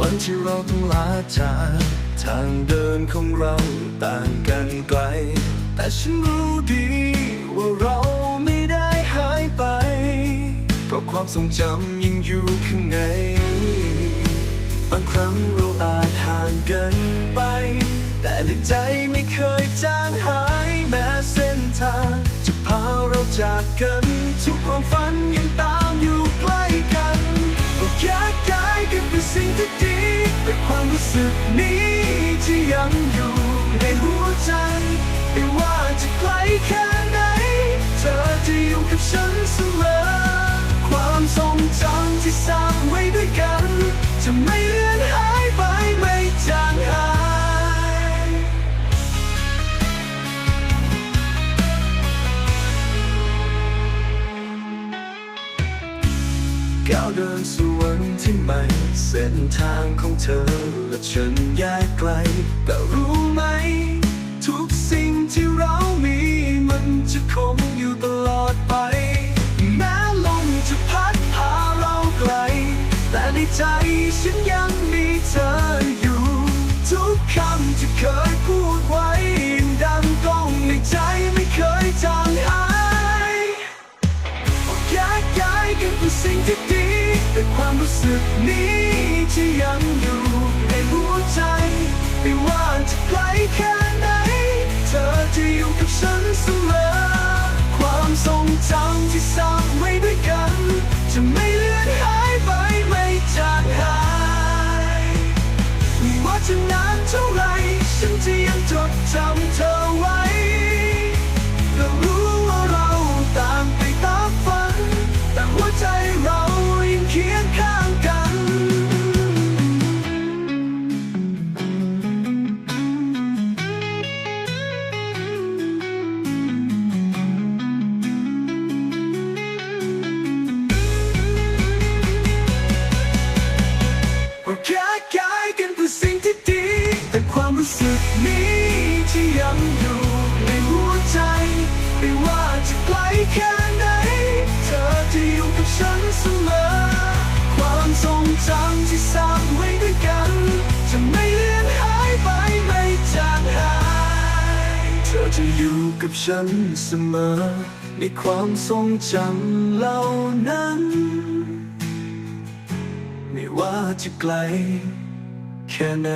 วันที่เราต้องลาจากทางเดินของเราต่างกันไกล แต่ฉันรู้ดีว่าเราไม่ได้หายไป เพราะความทรงจำยังอยู่ข้างในบางครั้งเราอาจห่างกันไป แต่ในใจไม่เคยจางหายแม้เส้นทาง จะพาเราจากกันทุกความฝันยังตามอยู่ใกล้กันก็แยกย้ายกันเป็นสิ่งที่ดี สึกนี้ที่ยังอยู่ในหัวใจ ไม่ว่าจะไกลแค่ไหน เธอจะอยู่กับฉันเสมอ ความทรงจำที่สร้างไว้ด้วยกัน จะไม่ ก้าวเดินสู่วันที่ใหม่ เส้นทางของเธอและฉันแยกไกลแต่รู้ ความรู้สึกนี้จะยัง อยู่กับฉันเสมอ ในความทรงจำเหล่านั้น ไม่ว่าจะไกลแค่ไหน